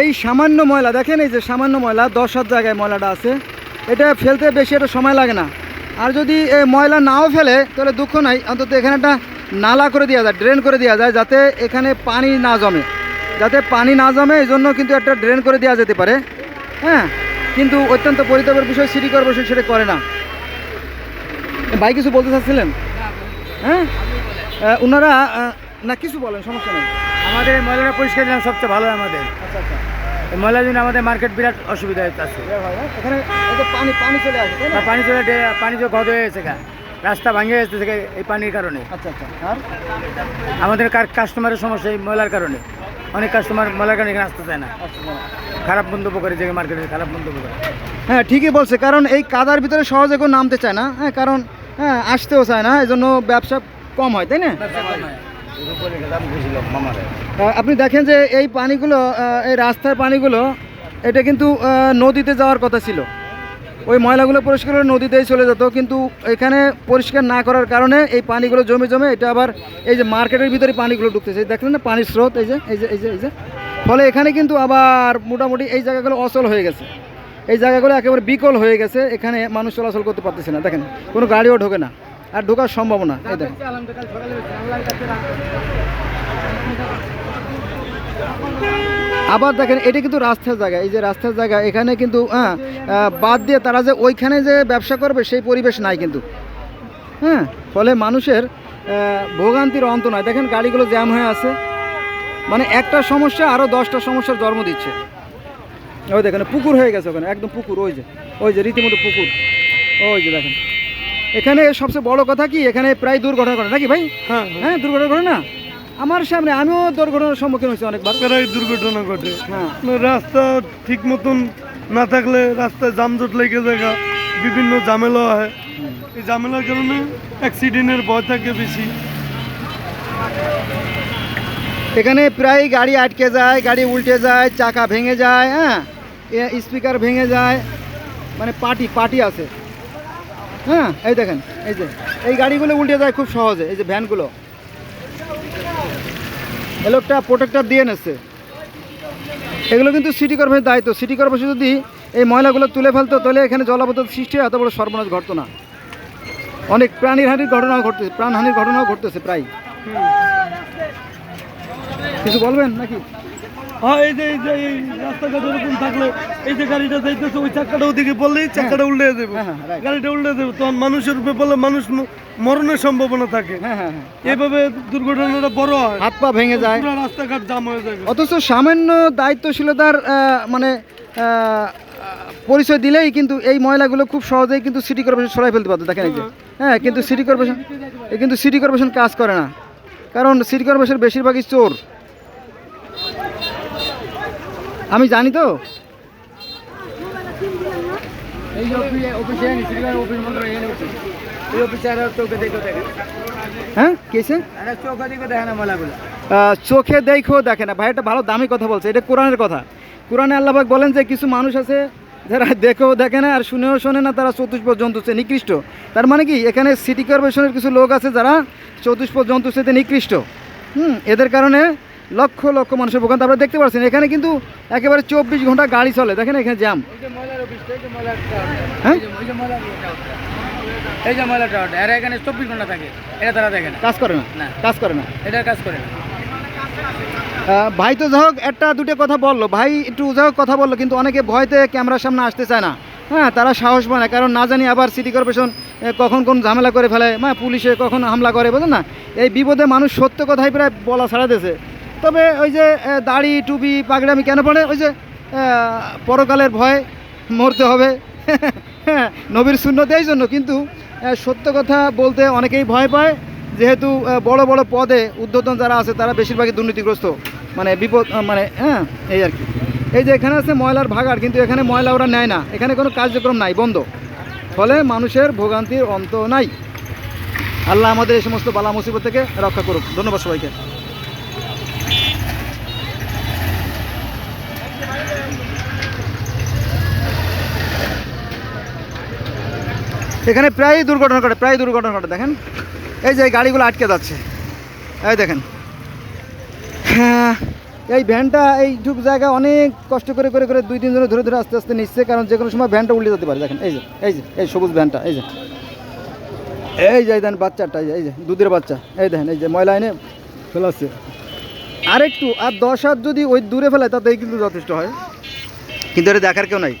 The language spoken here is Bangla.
এই সামান্য ময়লা দেখেন এই যে সামান্য ময়লা দশ হাত জায়গায় ময়লাটা আছে। এটা ফেলতে বেশি একটা সময় লাগে না। আর যদি এই ময়লা নাও ফেলে তাহলে দুঃখ নাই। অন্তত এখানে একটা নালা করে দেওয়া যায় ড্রেন করে দেওয়া যায় যাতে এখানে পানি না জমে। যাতে পানি না জমে এই জন্য কিন্তু একটা ড্রেন করে দেওয়া যেতে পারে। হ্যাঁ? কিন্তু অত্যন্ত পরিতাপের বিষয় সিটি কর্পোরেশন সেটা করে না। ভাই কিছু বলতে চাচ্ছিলেন? হ্যাঁ? ওনারা না কিছু বলেন সমস্যা নেই। আমাদের ময়লাটা পরিষ্কার দিলাম সবচেয়ে ভালো আমাদের। আচ্ছা আচ্ছা। এই ময়লার জন্য আমাদের মার্কেট বিরাট অসুবিধা আছে। হ্যাঁ? এখানে পানি পানি চলে আসে? পানি চলে পানি তো গদ হয়ে গেছে রাস্তা ভাঙে গেছে থেকে এই পানির কারণে। আচ্ছা আচ্ছা। আর? আমাদের কাস্টমারের সমস্যা এই ময়লার কারণে। অনেক কাস্টমার ময়লার কারণে এখানে আসতে চায় না। খারাপ মন্তব্য করে যে মার্কেটে খারাপ মন্তব্য করে হ্যাঁ ঠিকই বলছে কারণ এই কাদার ভিতরে সহজে কেউ নামতে চায় না। হ্যাঁ কারণ হ্যাঁ আসতেও চায় না এই জন্য ব্যবসা কম হয় তাই না? আপনি দেখেন যে এই পানিগুলো এই রাস্তার পানিগুলো, এটা কিন্তু নদীতে যাওয়ার কথা ছিল। ওই ময়লাগুলো পরিষ্কার করে নদীতেই চলে যেত, কিন্তু এখানে পরিষ্কার না করার কারণে এই পানিগুলো জমে জমে এটা আবার এই যে মার্কেটের ভিতরে পানিগুলো ঢুকতেছে। দেখলেন না, পানির স্রোত, এই যে এই যে এই যে এই যে। ফলে এখানে কিন্তু আবার মোটামুটি এই জায়গাগুলো অচল হয়ে গেছে। এই জায়গাগুলো একেবারে বিকল হয়ে গেছে, এখানে মানুষ চলাচল করতে পারতেছে না। দেখেন, কোনো গাড়িও ঢোকে না। আর ঢোকার সম্ভাবনা আবার দেখেন, এটা কিন্তু রাস্তার জায়গা। এই যে রাস্তার জায়গা, এখানে কিন্তু হ্যাঁ বাদ দিয়ে তারা যে ওইখানে যে ব্যবসা করবে, সেই পরিবেশ নাই কিন্তু। হ্যাঁ ফলে মানুষের ভোগান্তির অন্ত নয়। দেখেন, গাড়িগুলো জ্যাম হয়ে আছে। মানে একটা সমস্যা আরও দশটা সমস্যার জন্ম দিচ্ছে। ওই দেখেন, পুকুর হয়ে গেছে ওখানে, একদম পুকুর, ওই যে ওই যে, রীতিমতো পুকুর। ওই যে দেখেন। এখানে সবচেয়ে বড় কথা কি এখানে প্রায় দুর্ঘটনা ঘটে নাকি ভাই? হ্যাঁ। হ্যাঁ দুর্ঘটনা ঘটে না? আমার সামনে আমিও দুর্ঘটনার সম্মুখীন হয়েছি অনেকবার। প্রায় দুর্ঘটনা ঘটে। হ্যাঁ। রাস্তা ঠিক মতন না থাকলে রাস্তায় যানজট লেগে জায়গা বিভিন্ন ঝামেলা হয়। এই ঝামেলার কারণে অ্যাক্সিডেন্টের ভয় থাকে বেশি। এখানে প্রায় গাড়ি আটকে যায় গাড়ি উল্টে যায় চাকা ভেঙে যায় হ্যাঁ? স্পিকার ভেঙে যায় মানে পার্টি পার্টি আছে। হ্যাঁ এই দেখেন, এই যে, এই গাড়িগুলো উল্টে যায় খুব সহজে, এই যে ভ্যানগুলো। এ লোকটা প্রোটেক্টর দিয়ে নেছে এগুলো কিন্তু সিটি কর্পোরেশনের দায়িত্ব। সিটি কর্পোরেশন যদি এই ময়লাগুলো তুলে ফেলতো, তাহলে এখানে জলাবদ্ধতা সৃষ্টি এত বড় সর্বনাশ ঘটতো না। অনেক প্রাণীর হানির ঘটনাও ঘটতেছে, প্রাণহানির ঘটনাও ঘটতেছে প্রায়। কিছু বলবেন নাকি? হ্যাঁ এই যে এই যে এই রাস্তাঘাট এরকম থাকলে এই যে গাড়িটা যাইতেছে ওই চাকাটা ওদিকে বললেই চাকাটা উল্টে দেবে right. গাড়িটা উল্টে দেবে তখন মানুষের উপরে বললে মানুষ মরণের সম্ভাবনা থাকে। হ্যাঁ হ্যাঁ হ্যাঁ। এভাবে দুর্ঘটনাটা বড় হয়। হাত পা ভেঙে যায়। রাস্তাঘাট জাম হয়ে যাবে। অথচ সামান্য দায়িত্বশীলতার মানে আহ, পরিচয় দিলেই কিন্তু এই ময়লাগুলো খুব সহজেই কিন্তু সিটি কর্পোরেশন সরাই ফেলতে পারতো। দেখেন এই যে। হ্যাঁ। কিন্তু সিটি কর্পোরেশন কিন্তু সিটি কর্পোরেশন কাজ করে না। কারণ সিটি কর্পোরেশন বেশিরভাগই চোর। আমি জানি তো। এই যে অফিসে অফিসে অফিস মন্ত্র এখানে উঠছে এই অফিসে আর চৌকে দেখে দেখে। হ্যাঁ? দেখে না চোখে দেখো দেখে না। ভাই একটা ভালো দামি কথা বলছে। এটা কোরআনের কথা। কোরআনে আল্লাহবাক বলেন যে কিছু মানুষ আছে যারা দেখেও দেখে না আর শুনেও শোনে না তারা চতুষ্প জন্তু সে নিকৃষ্ট। তার মানে কি? এখানে সিটি কর্পোরেশনের কিছু লোক আছে যারা চতুষ্প জন্তু সেতে নিকৃষ্ট। হুম এদের কারণে লক্ষ লক্ষ মানুষের ভোগান্ত। আপনারা দেখতে পাচ্ছেন এখানে কিন্তু একেবারে চব্বিশ ঘণ্টা গাড়ি চলে। দেখেন এখানে জ্যাম। এই যে হ্যাঁ? এই যে টাওয়ারটা এরা এখানে চব্বিশ ঘণ্টা থাকে। এটা তারা দেখে না। কাজ করে না। কাজ করে না? এটার কাজ করে না। ভাই তো যাই একটা দুটো কথা বলল। ভাই একটু যাই হোক কথা বলল কিন্তু অনেকে ভয়তে ক্যামেরার সামনে আসতে চায় না। হ্যাঁ তারা সাহস পায় না কারণ না জানি আবার সিটি কর্পোরেশন কখন কোন ঝামেলা করে ফেলে। হ্যাঁ পুলিশে কখন হামলা করে বুঝলেন না? এই বিপদে মানুষ সত্য কথাই প্রায় বলা ছাড়া দিয়েছে। তবে ওই যে দাড়ি, টুপি, পাগড়ামি কেন পড়ে ওই যে পরকালের ভয় মরতে হবে। হ্যাঁ নবীর শূন্যতে এই জন্য, কিন্তু সত্য কথা বলতে অনেকেই ভয় পায়। যেহেতু বড় বড় পদে উদ্বোধন যারা আছে, তারা বেশিরভাগই দুর্নীতিগ্রস্ত। মানে বিপদ মানে হ্যাঁ এই আর কি। এই যে, এখানে আছে ময়লার ভাগাড়, কিন্তু এখানে ময়লা ওরা নেয় না। এখানে কোনো কার্যক্রম নাই, বন্ধ। ফলে মানুষের ভোগান্তির অন্ত নাই। আল্লাহ আমাদের এই সমস্ত বালা মুসিবত থেকে রক্ষা করুক। ধন্যবাদ সবাইকে। এখানে প্রায় দুর্ঘটনা ঘটে প্রায় দুর্ঘটনা ঘটে, দেখেন। এই যে গাড়িগুলো আটকে যাচ্ছে। এই দেখেন। হ্যাঁ এই ভ্যানটা এইটুক জায়গা অনেক কষ্ট করে করে করে দুই, তিনজনে ধরে ধরে আস্তে আস্তে নিচ্ছে, কারণ যে কোনো সময় ভ্যানটা উল্টে যেতে পারে। দেখেন, এই যে এই যে, এই সবুজ ভ্যানটা, এই যে। এই যে দেখেন বাচ্চাটা, এই যে এই যে, দুধের বাচ্চা। এই দেখেন, এই যে ময়লা এনে ফেলাচ্ছে। আরেকটু, আর দশ হাত যদি ওই দূরে ফেলায়, তাতেই কিন্তু যথেষ্ট হয়। কিন্তু এটা দেখার কেউ নাই।